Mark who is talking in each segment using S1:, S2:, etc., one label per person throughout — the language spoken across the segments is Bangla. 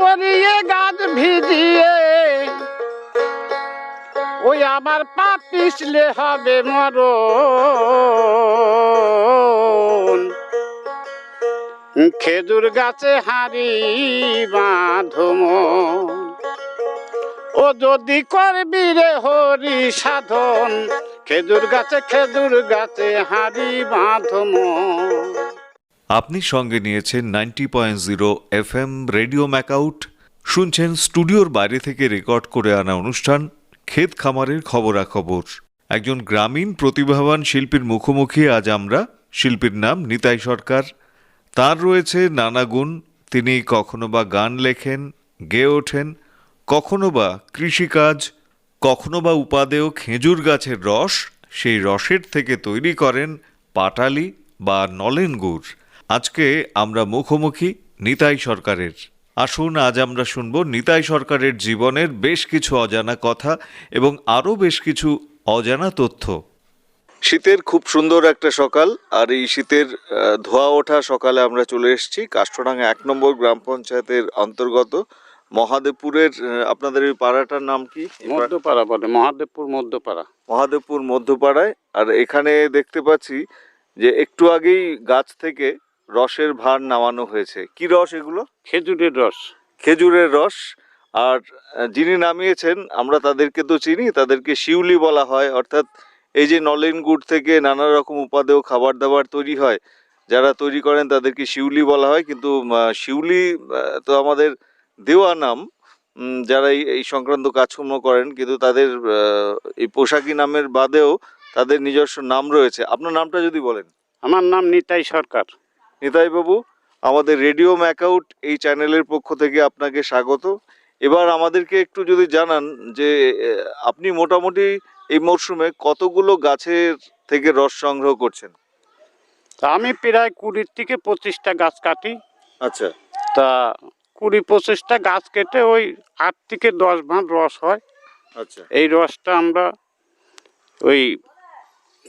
S1: পরিয়ে গাছ ভিজিয়ে, ওই আমার পা পিছলে হবে মরণ। খেজুর গাছে হারি বাঁধম ও যদি করবি রে হরি সাধন, খেজুর গাছে খেজুর গাছে হারি বাঁধম
S2: আপনি সঙ্গে নিয়েছেন ninety point zero F M radio MAKAUT. শুনছেন স্টুডিওর বাইরে থেকে রেকর্ড করে আনা অনুষ্ঠান, ক্ষেত খামারের খবরাখবর। একজন গ্রামীণ প্রতিভাবান শিল্পীর মুখোমুখি আজ আমরা। শিল্পীর নাম নিতাই সরকার। তার রয়েছে নানা গুণ। তিনি কখনো বা গান লেখেন, গেয়ে ওঠেন, কখনো বা কৃষিকাজ, কখনো বা উপাদেয় খেজুর গাছের রস। সেই রসের থেকে তৈরি করেন পাটালি বা নলেন গুড়। আজকে আমরা মুখোমুখি নিতাই সরকারের। আসুন আজ আমরা শুনব নিতাই সরকারের জীবনের বেশ কিছু অজানা কথা এবং আরও বেশ কিছু অজানা তথ্য। শীতের খুব সুন্দর একটা সকাল আর এই শীতের ধোয়া ওঠা সকালে আমরা চলে এসেছি কাষ্ঠডাঙ্গা এক নম্বর গ্রাম পঞ্চায়েতের অন্তর্গত মহাদেবপুরের আপনাদের এই পাড়াটার নাম কি?
S1: মধ্যপাড়া বলে মহাদেবপুর মধ্যপাড়া।
S2: মহাদেবপুর মধ্যপাড়ায় আর এখানে দেখতে পাচ্ছি যে একটু আগেই গাছ থেকে রসের ভার নামানো হয়েছে। কি রস এগুলো?
S1: খেজুরের রস।
S2: খেজুরের রস। আর যিনি নামিয়েছেন আমরা তাদেরকে তো চিনি তাদেরকে শিউলি বলা হয়। অর্থাৎ এই যে নলেন গুড় থেকে নানা রকম উপাদেয় খাবার দাবার তৈরি হয় যারা তৈরি করেন তাদেরকে শিউলি বলা হয়। কিন্তু শিউলি তো আমাদের দেওয়া নাম যারা এই সংক্রান্ত কাজকর্ম করেন কিন্তু তাদের এই পোশাকি নামের বাদেও তাদের নিজস্ব নাম রয়েছে। আপনার নামটা যদি বলেন।
S1: আমার নাম নিতাই সরকার।
S2: নিতাই বাবু আমাদের রেডিও ম্যাকআউট এই চ্যানেলের পক্ষ থেকে আপনাকে স্বাগত। এবার আমাদেরকে একটু যদি জানান যে আপনি মোটামুটি এই মরশুমে কতগুলো গাছের থেকে রস সংগ্রহ করছেন?
S1: আমি প্রায় কুড়ির থেকে পঁচিশটা গাছ কাটি।
S2: আচ্ছা।
S1: তা কুড়ি পঁচিশটা গাছ কেটে ওই আট থেকে দশ ভাঁড় রস হয়।
S2: আচ্ছা।
S1: এই রসটা আমরা ওই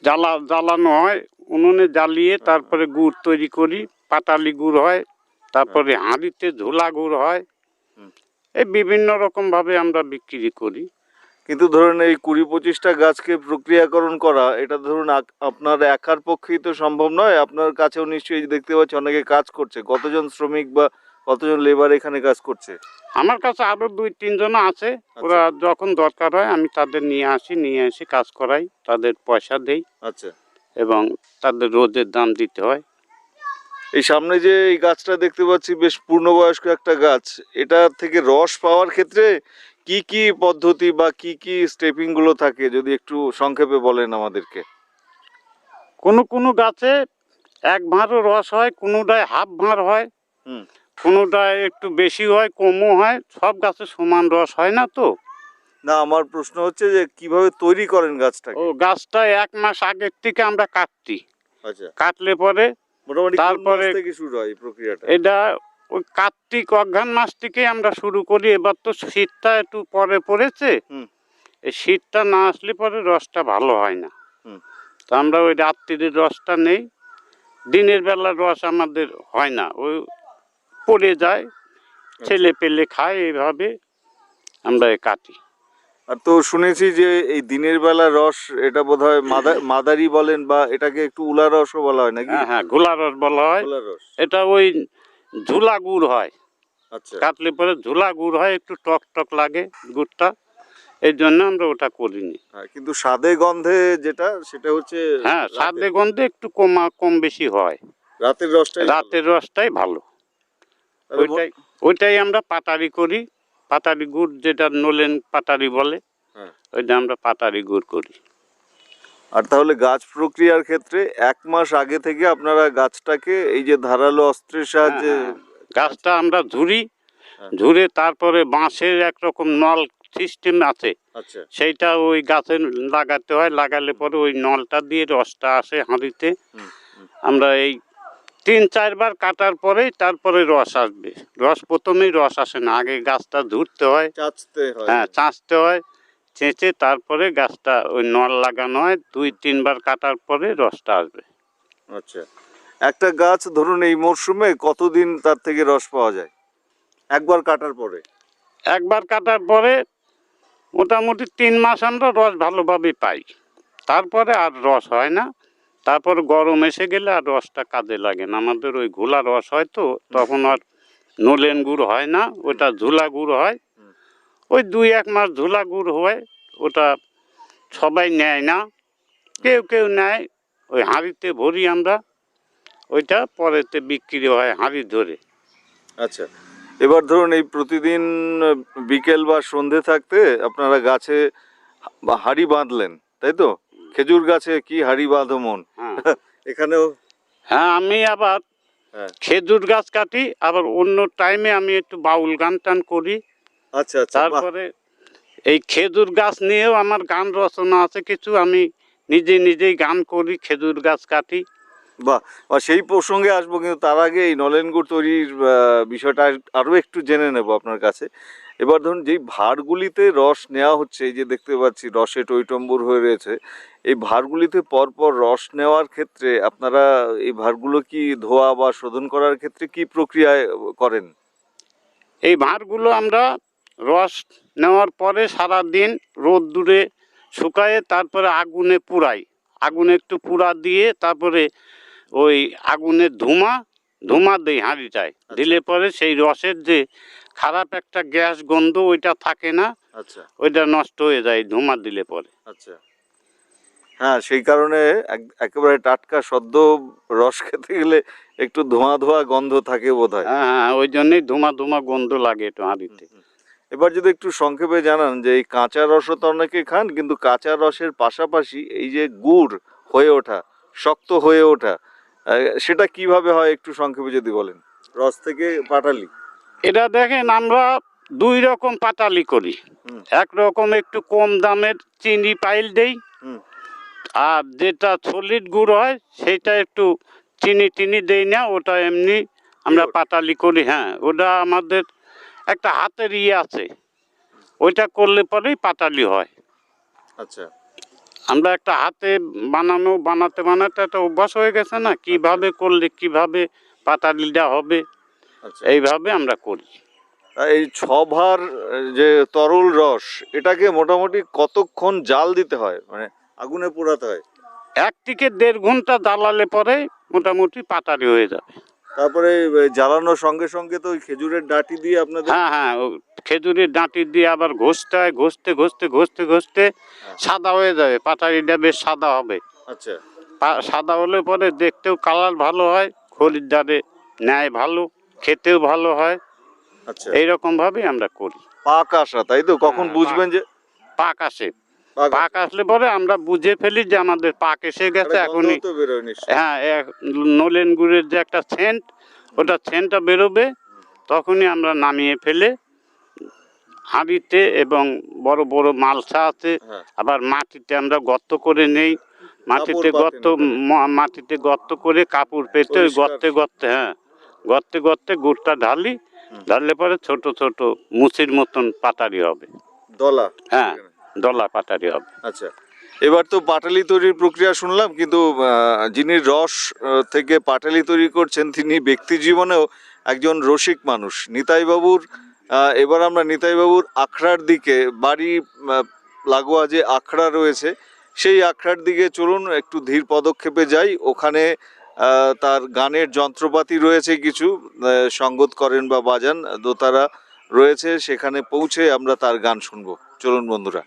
S1: জ্বালা জ্বালানো হয় উনুনে জ্বালিয়ে তারপরে গুড় তৈরি করি পাতালি গুড় হয় তারপরে হাঁড়িতে ঝোলা গুড় হয়। এই বিভিন্ন রকমভাবে আমরা বিক্রি করি।
S2: কিন্তু ধরুন এই কুড়ি পঁচিশটা গাছকে প্রক্রিয়াকরণ করা এটা ধরুন আপনার একার পক্ষেই তো সম্ভব নয় আপনার কাছেও নিশ্চয়ই দেখতে পাচ্ছি অনেকে কাজ করছে। কতজন শ্রমিক বা কতজন লেবার এখানে কাজ করছে?
S1: আমার কাছে আরও দুই তিনজন আছে ওরা যখন দরকার হয় আমি তাদের নিয়ে আসি নিয়ে এসে কাজ করাই তাদের পয়সা দেই।
S2: আচ্ছা।
S1: এবং তাদের রোদের দাম দিতে হয়।
S2: এই সামনে যে এই গাছটা দেখতে পাচ্ছি বেশ পূর্ণবয়স্ক একটা গাছ। এটা থেকে রস পাওয়ার ক্ষেত্রে কি কি পদ্ধতি বা কি কি স্টেপিংগুলো থাকে যদি একটু সংক্ষেপে বলেন আমাদেরকে?
S1: কোনো কোনো গাছে এক ভাঁড়ও রস হয় কোনোটায় হাফ ভাঁড় হয় কোনোটায় একটু বেশি হয় কমও হয় সব গাছে সমান রস হয় না তো?
S2: না আমার প্রশ্ন হচ্ছে যে কীভাবে তৈরি করেন গাছটা
S1: ও গাছটা এক মাস আগের থেকে আমরা কাটছি।
S2: আচ্ছা।
S1: কাটলে পরে
S2: মোটামুটি
S1: তারপরে-
S2: থেকে শুরু হয় প্রক্রিয়াটা?
S1: এটা ওই কার্তিক অঘ্রান মাস থেকে আমরা শুরু করি। এবার তো শীতটা একটু পরে পড়েছে। এই শীতটা না আসলে পরে রসটা ভালো হয় না। তো আমরা ওই রাত্রির রসটা নেই। দিনের বেলার রস আমাদের হয় না। ওই পড়ে যায়। ছেলে পেলে খায় এইভাবে আমরা কাটি।
S2: তো শুনেছি যে এই দিনের বেলা রস এটা বোধহয় মাদা- মাদারি বলেন বা এটাকে একটু উলা রসও বলা হয় নাকি?
S1: হ্যাঁ হ্যাঁ ঘোলা রস বলা হয়।
S2: রস।
S1: এটা ওই ঝুলা গুড় হয়।
S2: আচ্ছা।
S1: কাটলে পরে ঝুলা গুড় হয় একটু টক টক লাগে গুড়টা। এই জন্য আমরা ওটা করিনি।
S2: হ্যাঁ, কিন্তু স্বাদে গন্ধে যেটা সেটা হচ্ছে
S1: হ্যাঁ স্বাদে গন্ধে একটু কমা কম বেশি হয়।
S2: রাতের রসটাই
S1: রাতের রসটাই ভালো। ওইটাই ওইটাই আমরা পাতারি করি। পাটারি গুড় যেটা নলেন পাতারি বলে
S2: হ্যাঁ।
S1: ওইটা আমরা পাতারি গুড় করি
S2: আর তাহলে গাছ প্রক্রিয়ার ক্ষেত্রে এক মাস আগে থেকে আপনারা গাছটাকে এই যে ধারালো অস্ত্রের সাহায্যে
S1: হ্যাঁ, গাছটা আমরা ঝুরি
S2: হ্যাঁ।
S1: ঝুরে তারপরে বাঁশের একরকম নল সিস্টেম আছে
S2: আচ্ছা
S1: সেইটা ওই গাছে লাগাতে হয় লাগালে পরে ওই নলটা দিয়ে রসটা আসে হাঁড়িতে। আমরা এই তিন চারবার কাটার পরেই তারপরে রস আসবে। রস প্রথমেই রস আসে না আগে গাছটা ধুরতে হয়।
S2: চাচতে হয়।
S1: হ্যাঁ চাঁচতে হয় চেঁচে তারপরে গাছটা ওই নল লাগানো হয় দুই তিনবার কাটার পরে রসটা আসবে।
S2: আচ্ছা একটা গাছ ধরুন এই মরশুমে কতদিন তার থেকে রস পাওয়া যায়? একবার কাটার পরে।
S1: একবার কাটার পরে মোটামুটি তিন মাস আমরা রস ভালোভাবে পাই। তারপরে আর রস হয় না। তারপর গরম এসে গেলে আর রসটা কাজে লাগে না। আমাদের ওই ঘোলা রস হয় তো, তখন আর নলেন গুড় হয় না, ওটা ঝুলা গুড় হয়। ওই দুই এক মাস ঝুলা গুড় হয়, ওটা সবাই নেয় না। কেউ কেউ নেয়, ওই হাঁড়িতে ভরি আমরা, ওইটা পরেতে বিক্রি হয় হাঁড়ি ধরে।
S2: আচ্ছা এবার ধরুন এই প্রতিদিন বিকেল বা সন্ধে থাকতে আপনারা গাছে হাঁড়ি বাঁধলেন, তাই তো? খেজুর গাছে কি হাড়ি বাঁধো মন?
S1: হ্যাঁ।
S2: এখানেও
S1: হ্যাঁ আমি আবার
S2: হ্যাঁ।
S1: খেজুর গাছ কাটি আবার অন্য টাইমে আমি একটু বাউল গান টান করি।
S2: আচ্ছা আচ্ছা
S1: তারপরে এই খেজুর গাছ নিয়েও আমার গান রচনা আছে কিছু আমি নিজে নিজেই গান করি খেজুর গাছ কাটি।
S2: বাহ বা সেই প্রসঙ্গে আসব কিন্তু তার আগে এই নলেন গুড় তৈরির বিষয়টা আরও একটু জেনে নেব আপনার কাছে। এবার ধরুন যেই ভাঁড়গুলিতে রস নেওয়া হচ্ছে এই যে দেখতে পাচ্ছি রসে টইটম্বুর হয়ে রয়েছে এই ভাঁড়গুলিতে পরপর রস নেওয়ার ক্ষেত্রে আপনারা এই ভাঁড়গুলো কি ধোয়া বা শোধন করার ক্ষেত্রে কি প্রক্রিয়ায় করেন?
S1: এই ভাঁড়গুলো আমরা রস নেওয়ার পরে সারা দিন রোদ দূরে শুকায়ে তারপরে আগুনে পুড়াই। আগুনে একটু পুড়া দিয়ে তারপরে ওই আগুনের ধুমা ধুমা দেই হাঁড়িটায় দিলে পরে সেই রসের যে খারাপ একটা গ্যাস গন্ধ ওইটা থাকে না
S2: আচ্ছা।
S1: ওইটা নষ্ট হয়ে যায় ধুমা দিলে পরে।
S2: আচ্ছা। হ্যাঁ সেই কারণে এক- একেবারে টাটকা সদ্য রস খেতে গেলে একটু ধোঁয়া ধোঁয়া গন্ধ থাকে বোধ হয়
S1: হ্যাঁ হ্যাঁ ওই জন্যই ধুমা ধুমা গন্ধ লাগে একটু হাঁড়িতে।
S2: এবার যদি একটু সংক্ষেপে জানান যে এই কাঁচা রসও তো অনেকে খান কিন্তু কাঁচা রসের পাশাপাশি এই যে গুড় হয়ে ওঠা শক্ত হয়ে ওঠা সেটা কীভাবে হয় একটু সংক্ষেপে যদি বলেন? রস থেকে পাটালি।
S1: এটা দেখেন আমরা দুই রকম পাটালি করি। এক রকম একটু কম দামের চিনি পাইল দেই। আর যেটা সলিড গুড় হয় সেটা একটু চিনি টিনি দেই না ওটা এমনি আমরা? পাটালি করি হ্যাঁ। ওটা আমাদের একটা হাতের ইয়ে আছে। ওইটা করলে পরেই পাটালি হয়।
S2: আচ্ছা।
S1: আমরা একটা হাতে বানানো বানাতে বানাতে একটা অভ্যাস হয়ে গেছে না? কীভাবে করলে কীভাবে পাটালিটা হবে?
S2: আচ্ছা।
S1: এইভাবে আমরা করি।
S2: এই ছভার যে তরল রস এটাকে মোটামুটি কতক্ষণ জাল দিতে হয়? মানে আগুনে পোড়াতে হয়।
S1: এক থেকে দেড় ঘণ্টা জ্বালালে পরে মোটামুটি পাতারি হয়ে যাবে।
S2: তারপরে জ্বালানোর সঙ্গে সঙ্গে তো ওই খেজুরের ডাঁটি দিয়ে আপনাদের
S1: হ্যাঁ হ্যাঁ ও খেজুরের ডাঁটি দিয়ে আবার ঘষতে হয় ঘষতে ঘষতে ঘষতে ঘষতে সাদা হয়ে যাবে। পাতারিটা বেশ সাদা হবে।
S2: আচ্ছা।
S1: পা- সাদা হলে পরে দেখতেও কালার ভালো হয় খরিদ্দারে নেয় ভালো খেতেও ভালো হয়।
S2: আচ্ছা।
S1: এইরকম ভাবে আমরা করি।
S2: পাক আসা তাই তো? কখন
S1: হ্যাঁ,
S2: বুঝবেন যে
S1: পাক আসে।
S2: পাক
S1: আসলে পরে আমরা বুঝে ফেলি যে আমাদের পাক এসে গেছে এখনই। হ্যাঁ নলেন গুড়ের যে একটা সেন্ট ওটা সেন্টটা বেরোবে তখনই আমরা নামিয়ে ফেলে হাঁড়িতে এবং বড় বড় মালসা আছে
S2: হ্যাঁ।
S1: আবার মাটিতে আমরা গর্ত করে নেই। মাটিতে গর্ত মাটিতে গর্ত করে কাপড় পেতে ওই গর্তে গর্তে হ্যাঁ গর্তে গর্তে গুড়টা ঢালি ঢাললে পরে ছোট ছোট মুচির মতন পাতারি হবে।
S2: দলা।
S1: হ্যাঁ। দলা পাটারি হবে।
S2: আচ্ছা এবার তো পাটালি তৈরির প্রক্রিয়া শুনলাম, কিন্তু যিনি রস থেকে পাটালি তৈরি করছেন, তিনি ব্যক্তি জীবনেও একজন রসিক মানুষ। নিতাই বাবুর এবার আমরা নিতাই বাবুর আখড়ার দিকে, বাড়ি লাগোয়া যে আখড়া রয়েছে, সেই আখড়ার দিকে চলুন, একটু ধীর পদক্ষেপে যাই। ওখানে তার গানের যন্ত্রপাতি রয়েছে কিছু সঙ্গত করেন বা বাজান, দোতারা রয়েছে, সেখানে পৌঁছে আমরা তার গান শুনব। চলুন বন্ধুরা।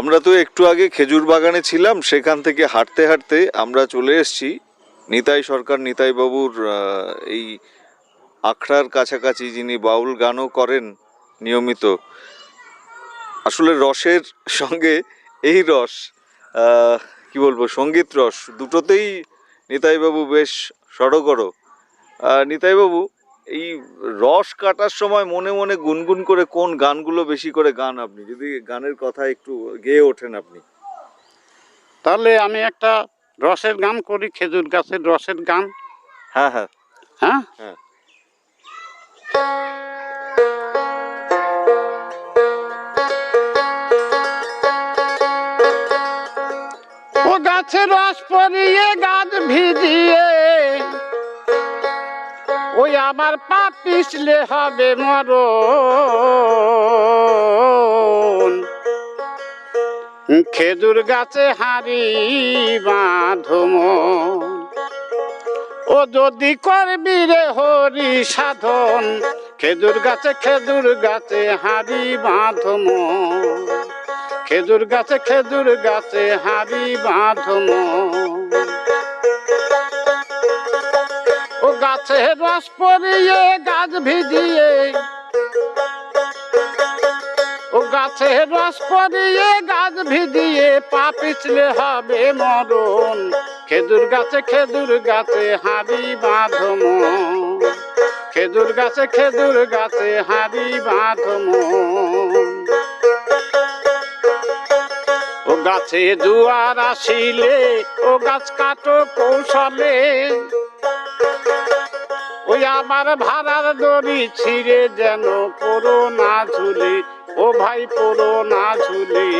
S2: আমরা তো একটু আগে খেজুর বাগানে ছিলাম, সেখান থেকে হাঁটতে হাঁটতে আমরা চলে এসেছি। নিতাই সরকার নিতাই বাবুর এই আখড়ার কাছাকাছি যিনি বাউল গানও করেন নিয়মিত। আসলে রসের সঙ্গে এই রস কি বলব, সংগীত রস দুটোতেই নিতাইবাবু বেশ সড়গড়। নিতাইবাবু এই রস কাটার সময় মনে মনে গুনগুন করে কোন গানগুলো বেশি করে গান আপনি? যদি গানের কথা একটু গেয়ে ওঠেন আপনি।
S1: তাহলে আমি একটা রসের গান করি খেজুর গাছের রসের গান।
S2: হ্যাঁ হ্যাঁ।
S1: হ্যাঁ?
S2: হ্যাঁ।
S1: ও গাছে রস পরিয়ে গাছ ভিজিয়ে আবার পা পিছলে হবে মর খেজুর গাছে হারি বাঁধম ও যদি করবি রে হরি সাধন, খেজুর গাছে খেজুর গাছে হারি বাঁধম খেজুর গাছে খেজুর গাছে হারি বাঁধম গাছে রস পরিয়ে, গাছ ভিজিয়ে। ও গাছে রস পরিয়ে, গাছ ভিজিয়ে, পা পিছলে হবে মরণ। খেজুর গাছে খেজুর গাছে হাড়ি বাঁধম। খেজুর গাছে খেজুর গাছে হাড়ি বাঁধম। ও গাছে জুয়ার আসিলে, ও গাছ কাটো কৌশলে। ওই আমার ভাড়ার দড়ি ছিঁড়ে যেন পড়ো না ঝুলি। ও ভাই, পড়ো না ঝুলি।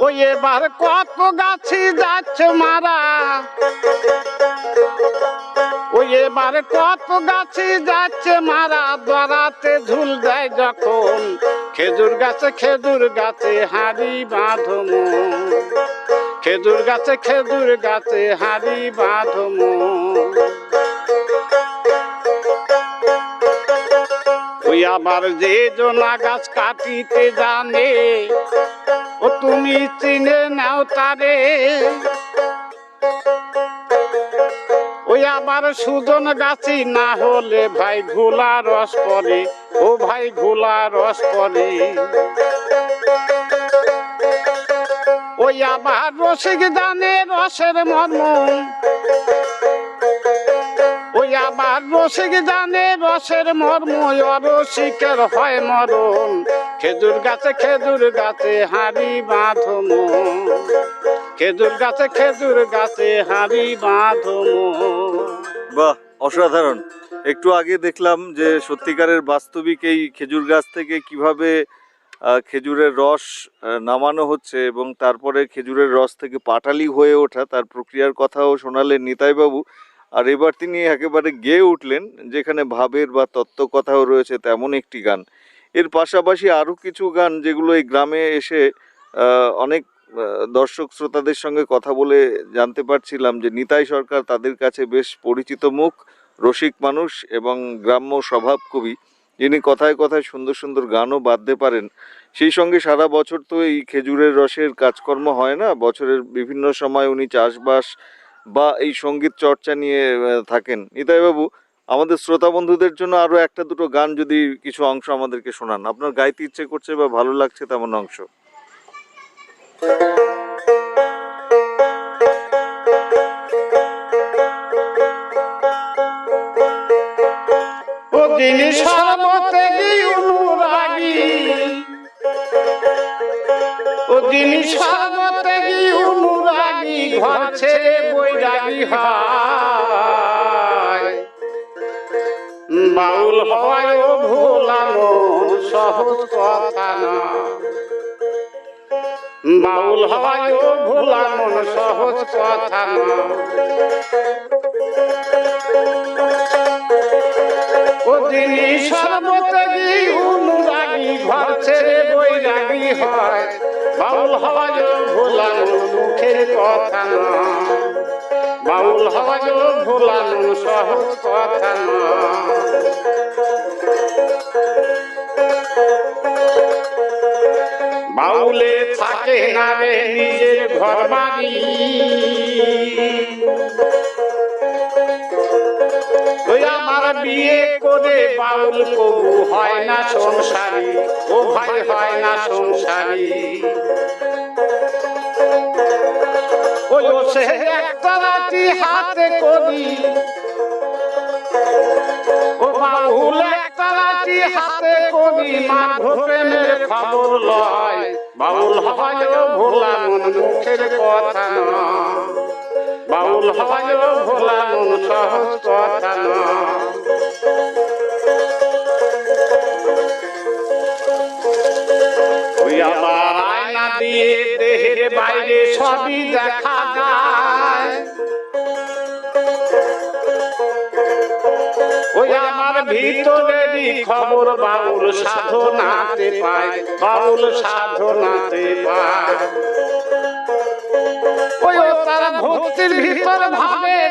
S1: ওই এবার কত গাছি যাচ্ছে মারা। ওই এবার কত গাছি যাচ্ছে মারা। দরাতে ঝুল দেয় যখন। খেজুর গাছে খেজুর গাছে হাড়ি বাঁধম। খেজুর গাছে খেজুর গাছে হাড়ি বাঁধম ওই আবার যে জনা গাছ কাটিতে জানে, ও তুমি চিনে নাও তারে। ওই আবার সুজন গাছি না হলে ভাই ঘোলা রস পরে, ও ভাই ঘোলা রস পরে। ওই আবার রসিক জানে রসের মর্ম ওই আবার রসিক জানে রসের মর্ম অরসিকের হয় মরণ। খেজুর গাছে খেজুর গাছে হাড়ি বাঁধম খেজুর গাছে খেজুর গাছে হাড়ি বাঁধম
S2: বাহ, অসাধারণ। একটু আগে দেখলাম যে সত্যিকারের বাস্তবিক এই খেজুর গাছ থেকে কীভাবে খেজুরের রস নামানো হচ্ছে এবং তারপরে খেজুরের রস থেকে পাটালি হয়ে ওঠা, তার প্রক্রিয়ার কথাও শোনালেন নিতাইবাবু। আর এবার তিনি একেবারে গেয়ে উঠলেন, যেখানে ভাবের বা তত্ত্ব কথাও রয়েছে তেমন একটি গান। এর পাশাপাশি আরও কিছু গান যেগুলো এই গ্রামে এসে অনেক দর্শক শ্রোতাদের সঙ্গে কথা বলে জানতে পারছিলাম যে নিতাই সরকার তাদের কাছে বেশ পরিচিত মুখ, রসিক মানুষ এবং গ্রাম্য স্বভাব কবি যিনি কথায় কথায় সুন্দর সুন্দর গানও বাঁধতে পারেন, সেই সঙ্গে সারা বছর তো এই খেজুরের রসের কাজকর্ম হয় না, বছরের বিভিন্ন সময় উনি চাষবাস বা এই সংগীত চর্চা নিয়ে থাকেন। নিতাইবাবু, আমাদের শ্রোতা বন্ধুদের জন্য আরও একটা দুটো গান যদি কিছু অংশ আমাদেরকে শোনান। আপনার গাইতে ইচ্ছে করছে বা ভালো লাগছে তেমন অংশ?
S1: ও দিনী সর্বতে অনুরাগী ও দিনী সর্বতে অনুরাগী ঘর ছেড়ে বৈরাগী হয়। বাউল হয় ও ভোলানো সহজ কথা না বাউল হয় ও ভোলানো সহজ কথা না দিনী সর্বত্যাগী অনুরাগী ঘর ছেড়ে বৈরাগী হয়। বাউল হওয়াজ ভোলানো মুখের কথা বাউল হওয়াজ ভোলানো সহজ কথা বাউলে থাকে না রে নিজের ঘর বাড়ি। বাউল কবু হয় না সংসারী ও ভাই হয় না সংসারী। ওই সে একটা রাতি হাতে করি ও বাউল একটা রাতি হাতে করি মাঘ প্রেমের খবর লয়। বাউল হয় ভোলা মন মুখের কথা বাউল হয় ভোলা মন সহজ কথা নয়। বাইরে সবই দেখা ওই আমার ভিতরেরই খবর বাউল সাধনাতে পায় বাউল সাধনাতে পায় ওই তার ভক্তির ভিতর ভাবের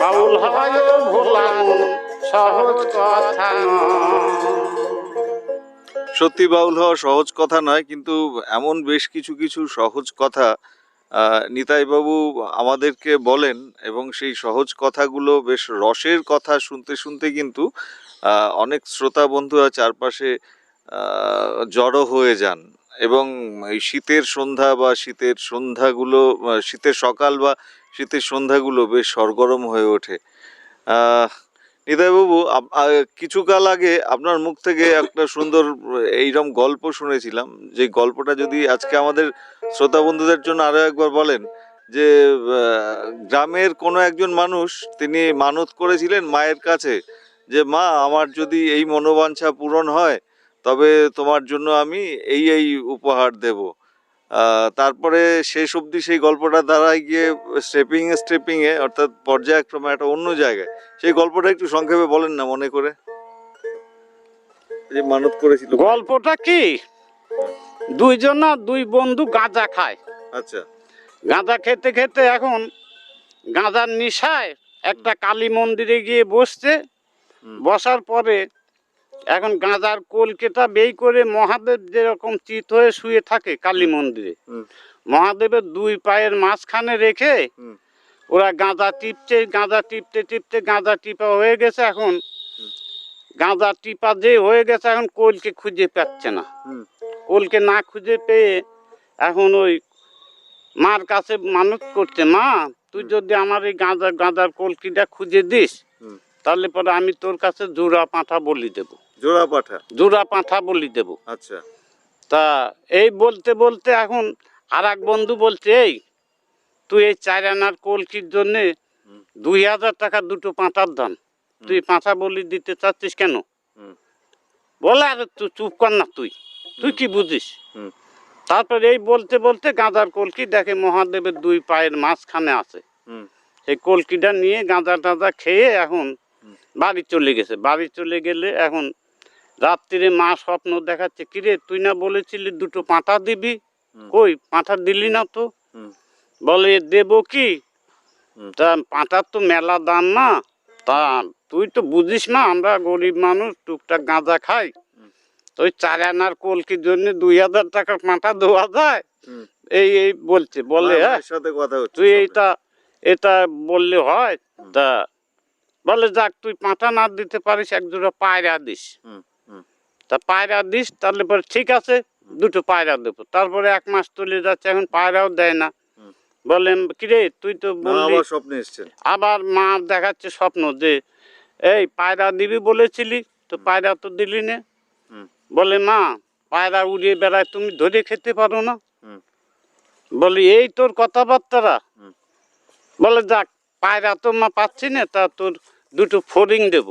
S1: বাউল হয় ও ভোলা মন সহজ কথা
S2: সত্যি বাউল হওয়া সহজ কথা নয়, কিন্তু এমন বেশ কিছু কিছু সহজ কথা নিতাইবাবু আমাদেরকে বলেন, এবং সেই সহজ কথাগুলো বেশ রসের কথা শুনতে শুনতে কিন্তু অনেক শ্রোতা বন্ধুরা চারপাশে জড়ো হয়ে যান। এবং শীতের সন্ধ্যা বা শীতের সন্ধ্যাগুলো শীতের সকাল বা শীতের সন্ধ্যাগুলো বেশ সরগরম হয়ে ওঠে। নিতাইবাবু কিছুকাল আগে আপনার মুখ থেকে একটা সুন্দর এইরকম গল্প শুনেছিলাম। যে গল্পটা যদি আজকে আমাদের শ্রোতা বন্ধুদের জন্য আরও একবার বলেন, যে গ্রামের কোনো একজন মানুষ, তিনি মানত করেছিলেন মায়ের কাছে, যে, মা, আমার যদি এই মনোবাঞ্ছা পূরণ হয়, তবে তোমার জন্য আমি এই এই উপহার দেব। তারপরে শেষ অবধি সেই গল্পটা দাঁড়ায় গিয়ে স্টেপিং স্টেপিং এ অর্থাৎ পর্যায়ক্রমে একটা অন্য জায়গায় সেই গল্পটা একটু সংক্ষেপে বলেন না মনে করে। যে মানত করেছিল।
S1: গল্পটা কি? দুইজন না দুই বন্ধু গাঁজা খায়।
S2: আচ্ছা।
S1: গাঁজা খেতে খেতে এখন গাঁজার নিশায় একটা কালী মন্দিরে গিয়ে বসছে। বসার পরে এখন গাঁজার কলকেটা বেই করে মহাদেব যেরকম চিত হয়ে শুয়ে থাকে কালী মন্দিরে মহাদেবের দুই পায়ের মাঝখানে রেখে ওরা গাঁজা টিপছে গাঁজা টিপতে টিপতে গাঁজা টিপা হয়ে গেছে এখন। গাঁজা টিপা যে হয়ে গেছে এখন কোলকে খুঁজে পাচ্ছে না। কোলকে না খুঁজে পেয়ে এখন ওই মার কাছে মানত করছে মা তুই যদি আমার এই গাঁজা গাঁজার কলকিটা খুঁজে দিস তাহলে পরে আমি তোর কাছে জোড়া পাঁঠা বলি দেব।
S2: জোড়া পাঠা
S1: জোড়া পাঁঠা বলি দেব।
S2: আচ্ছা।
S1: তা এই বলতে বলতে এখন আর এক বন্ধু বলছে এই তুই এই চার আনার কলকির জন্যে দুই হাজার টাকা দুটো পাঁঠার দাম। তুই পাঁঠা বলি দিতে চাচ্ছিস কেন। বলে আরে তুই চুপ কর না তুই। তুই কি বুঝিস। তারপরে এই বলতে বলতে গাঁদার কলকি দেখে মহাদেবের দুই পায়ের মাঝখানে আছে। সেই কলকিটা নিয়ে গাঁদা টাঁদা খেয়ে এখন বাড়ি চলে গেছে। বাড়ি চলে গেলে এখন রাত্রিরে মা স্বপ্ন দেখাচ্ছে কিরে তুই না বলেছিলি দুটো পাঁঠা দিবি। কই পাঁঠা দিলি না তো? বলে দেবো কি? তা পাঁঠার তো মেলা দাম না। তা তুই তো বুঝিস না আমরা গরিব মানুষ টুকটাক গাঁজা খাই। তো ওই চার আনার কলকির জন্য দুই হাজার টাকার পাঁঠা দেওয়া যায়? এই এই বলছে বলে হ্যাঁ
S2: সাথে কথা
S1: তুই এইটা এটা বললে হয়। তা বলে যাক তুই পাঁঠা না দিতে পারিস এক দুটো পায়রা দিস। তা পায়রা দিস তাহলে পরে ঠিক আছে দুটো পায়রা দেবো। তারপরে এক মাস চলে যাচ্ছে এখন পায়রাও দেয় না। বললেন কিরে তুই তো
S2: স্বপ্নে এসছেন
S1: আবার মা দেখাচ্ছে স্বপ্ন যে এই পায়রা দিবি বলেছিলি তো পায়রা তো দিলি না। বলে মা পায়রা উড়িয়ে বেড়ায় তুমি ধরে খেতে পারো না। বলি এই তোর কথাবার্তারা? বলে যাক পায়রা তো মা পাচ্ছি না তা তোর দুটো ফরিং দেব।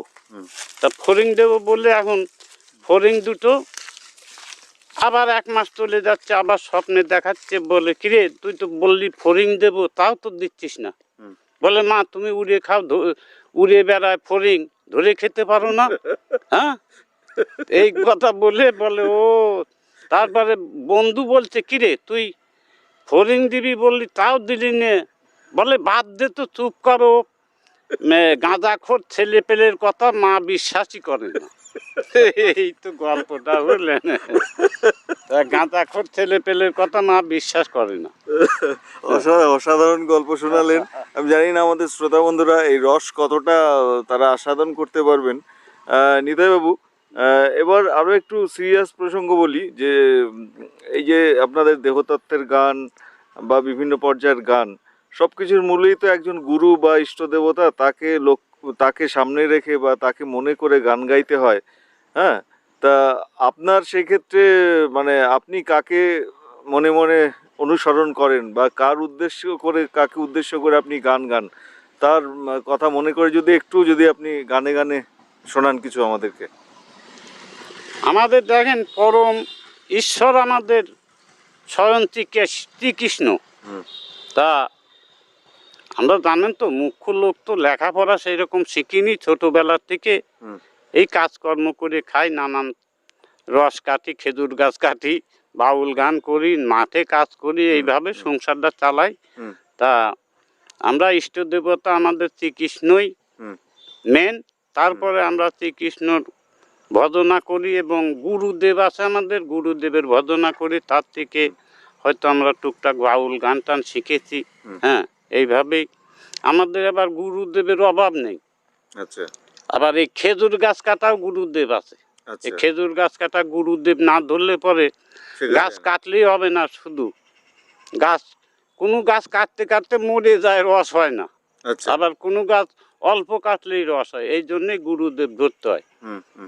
S1: তা ফরিং দেব বলে এখন ফরিং দুটো। আবার এক মাস চলে যাচ্ছে আবার স্বপ্নে দেখাচ্ছে বলে কিরে তুই তো বললি ফরিং দেব তাও তো দিচ্ছিস না। বলে মা তুমি উড়িয়ে খাও উড়িয়ে বেড়ায় ফরিং ধরে খেতে পারো না। হ্যাঁ? এই কথা বলে বলে ও তারপরে বন্ধু বলছে কিরে তুই ফরিং দিবি বললি তাও দিলি নে। বলে বাদ দে তো চুপ করো। গাঁজাখোর ছেলে পেলের কথা মা বিশ্বাসই করে না। এই তো গল্পটা বুঝলেন। গাঁজাখোর ছেলে পেলের কথা না বিশ্বাস করে না।
S2: অসা- অসাধারণ গল্প শোনালেন। আমি জানি না আমাদের শ্রোতা বন্ধুরা এই রস কতটা তারা আস্বাদন করতে পারবেন। আহ, নিতাই বাবু এবার আরও একটু সিরিয়াস প্রসঙ্গ বলি যে এই যে আপনাদের দেহতত্ত্বের গান বা বিভিন্ন পর্যায়ের গান সবকিছুর মূলেই তো একজন গুরু বা ইষ্ট দেবতা তাকে লোক তাকে সামনে রেখে বা তাকে মনে করে গান গাইতে হয় হ্যাঁ? তা আপনার সেক্ষেত্রে মানে আপনি কাকে মনে মনে অনুসরণ করেন বা কার উদ্দেশ্য করে কাকে উদ্দেশ্য করে আপনি গান গান? তার কথা মনে করে যদি একটু যদি আপনি গানে গানে শোনান কিছু আমাদেরকে।
S1: আমাদের দেখেন পরম ঈশ্বর আমাদের স্বয়ং শ্রীকৃষ- শ্রীকৃষ্ণ তা আমরা জানেন তো মুখ্য লোক তো লেখাপড়া সেই রকম শিখিনি ছোটবেলার থেকে। এই কাজকর্ম করে খাই নানান রস কাটি খেজুর গাছ কাটি বাউল গান করি মাঠে কাজ করি এইভাবে সংসারটা চালাই। তা আমরা ইষ্ট দেবতা আমাদের শ্রীকৃষ্ণই মেন তারপরে আমরা শ্রীকৃষ্ণর ভজনা করি এবং গুরুদেব আছে আমাদের গুরুদেবের ভজনা করি। তার থেকে হয়তো আমরা টুকটাক বাউল গান টান শিখেছি। হ্যাঁ। এইভাবেই। আমাদের আবার গুরুদেবের অভাব নেই।
S2: আচ্ছা।
S1: আবার এই খেজুর গাছ কাটাও গুরুদেব আছে।
S2: আচ্ছা।
S1: এই খেজুর গাছ কাটা গুরুদেব না ধরলে পরে গাছ কাটলেই হবে না শুধু। গাছ কোনো গাছ কাটতে কাটতে মরে যায় রস হয় না।
S2: আচ্ছা।
S1: আবার কোনো গাছ অল্প কাটলেই রস হয় এই জন্যই গুরুদেব ধরতে হয়।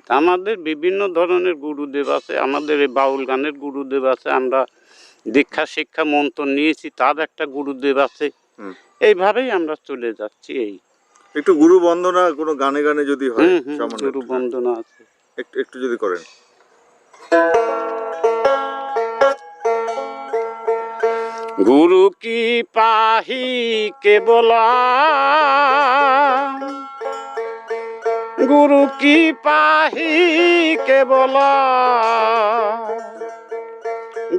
S1: আমাদের বিভিন্ন ধরনের গুরুদেব আছে আমাদের এই বাউল গানের গুরুদেব আছে আমরা দীক্ষা শিক্ষা মন্ত্র নিয়েছি তার একটা গুরুদেব আছে। এইভাবেই আমরা চলে যাচ্ছি এই।
S2: একটু গুরু বন্দনা কোনো গানে গানে যদি হয়
S1: গুরু বন্দনা আছে।
S2: একটু একটু যদি করেন।
S1: গুরু কি পাহি কে বলা গুরু কি পাহি কে বলা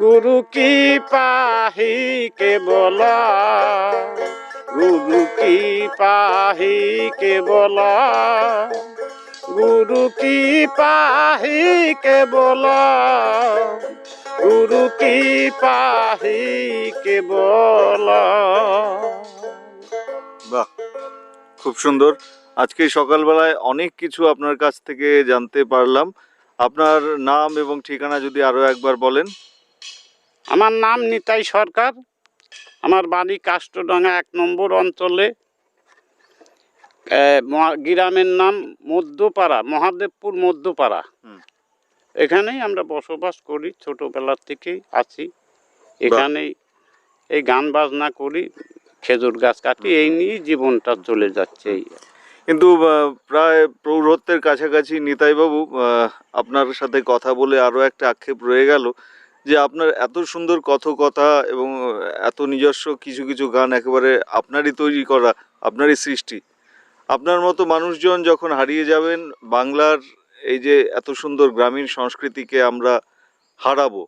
S1: গুরু কি পাহি কে বলা গুরু কি পাহি কে বলা গুরু কি পাহি কে বলা গুরু কি পাহি কে বলা
S2: বাহ, খুব সুন্দর। আজকে সকালবেলায় অনেক কিছু আপনার কাছ থেকে জানতে পারলাম। আপনার নাম এবং ঠিকানা যদি আরও একবার বলেন।
S1: আমার নাম নিতাই সরকার। আমার বাড়ি কাষ্টডাঙ্গা এক নম্বর অঞ্চলে। গ্রামের নাম মধ্যপাড়া মহাদেবপুর মধ্যপাড়া। এখানেই আমরা বসবাস করি ছোটবেলার থেকেই আছি। এখানেই এই গান বাজনা করি খেজুর গাছ কাটি এই নিয়েই জীবনটা চলে যাচ্ছে এই।
S2: কিন্তু প্রায় প্রৌঢ়ত্বের কাছাকাছি নিতাইবাবু আপনার সাথে কথা বলে আরও একটা আক্ষেপ রয়ে গেল। যে আপনার এত সুন্দর কথকথা এবং এত নিজস্ব কিছু কিছু গান একেবারে আপনারই তৈরি করা, আপনারই সৃষ্টি। আপনার মতো মানুষজন যখন হারিয়ে যাবেন, বাংলার এই যে এত সুন্দর গ্রামীণ সংস্কৃতিকে আমরা হারাবো।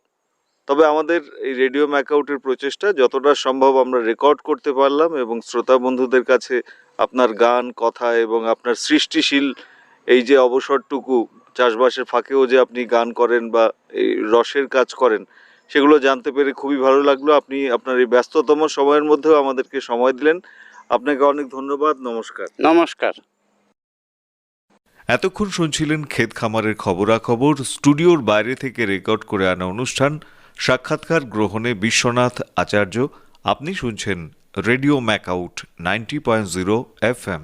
S2: তবে আমাদের এই রেডিও ম্যাকআউটের প্রচেষ্টা যতটা সম্ভব আমরা রেকর্ড করতে পারলাম এবং শ্রোতা বন্ধুদের কাছে আপনার গান, কথা এবং আপনার সৃষ্টিশীল এই যে অবসরটুকু চাষবাসের ফাঁকেও যে আপনি গান করেন বা এই রসের কাজ করেন সেগুলো জানতে পেরে খুবই ভালো লাগল। আপনি আপনার এই ব্যস্ততম সময়ের মধ্যেও আমাদেরকে সময় দিলেন। আপনাকে অনেক ধন্যবাদ নমস্কার।
S1: নমস্কার।
S3: এতক্ষণ শুনছিলেন ক্ষেত খামারের খবরাখবর। স্টুডিওর বাইরে থেকে রেকর্ড করে আনা অনুষ্ঠান সাক্ষাৎকার গ্রহণে বিশ্বনাথ আচার্য। আপনি শুনছেন radio MAKAUT ninety point zero F M